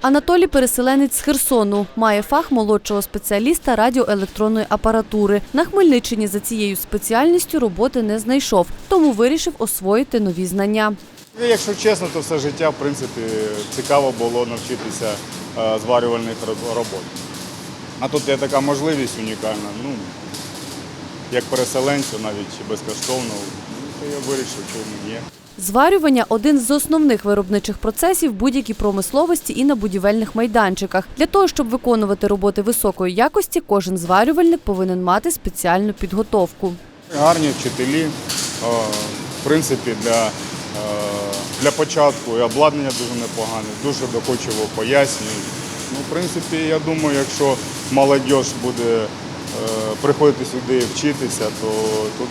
Анатолій переселенець з Херсону. Має фах молодшого спеціаліста радіоелектронної апаратури. На Хмельниччині за цією спеціальністю роботи не знайшов, тому вирішив освоїти нові знання. Ну, Якщо чесно, то все життя, в принципі, цікаво було навчитися е, зварювальних робот. А тут є така можливість унікальна. Ну, як переселенцю, навіть безкоштовно, ну, то я вирішив, чому ні. Зварювання один з основних виробничих процесів будь-якій промисловості і на будівельних майданчиках. Для того, щоб виконувати роботи високої якості, кожен зварювальник повинен мати спеціальну підготовку. Гарні вчителі. Е, В принципі, для, е, для початку і обладнання дуже непогане, дуже докучливо пояснюють. Ну, в принципі, я думаю, якщо молодь буде е, приходити сюди вчитися, то тут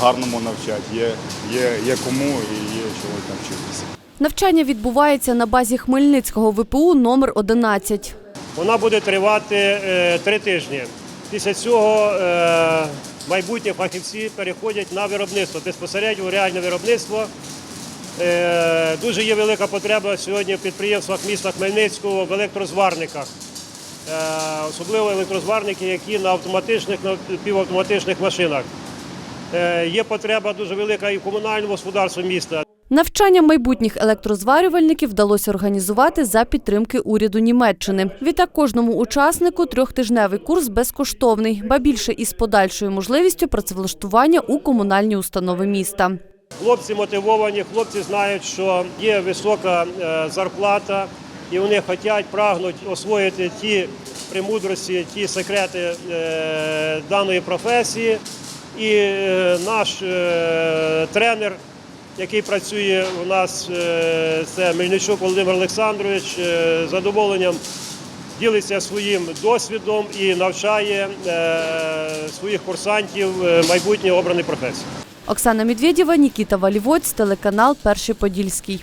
гарному навчать. Є, є, є кому і є чого навчитися. Навчання відбувається на базі Хмельницького ВПУ номер 11. Вона буде тривати е, три тижні. Після цього е, майбутні фахівці переходять на виробництво, безпосередньо реальне виробництво. Е, дуже є велика потреба сьогодні в підприємствах міста Хмельницького в електрозварниках. Особливо електрозварники, які на автоматичних, на півавтоматичних машинах. Е, є потреба дуже велика і в комунальному господарстві міста. Навчання майбутніх електрозварювальників вдалося організувати за підтримки уряду Німеччини. Відтак кожному учаснику трьохтижневий курс безкоштовний, ба більше із подальшою можливістю працевлаштування у комунальні установи міста. Хлопці мотивовані, хлопці знають, що є висока е, зарплата, і вони хочуть, прагнуть освоїти ті премудрості, ті секрети е, даної професії. І е, наш е, тренер, який працює у нас, е, це Мельничук Володимир Олександрович, задоволенням ділиться своїм досвідом і навчає своїх курсантів майбутнє обраної професії. Оксана Медведєва, Нікіта Валівоць, телеканал Перший Подільський.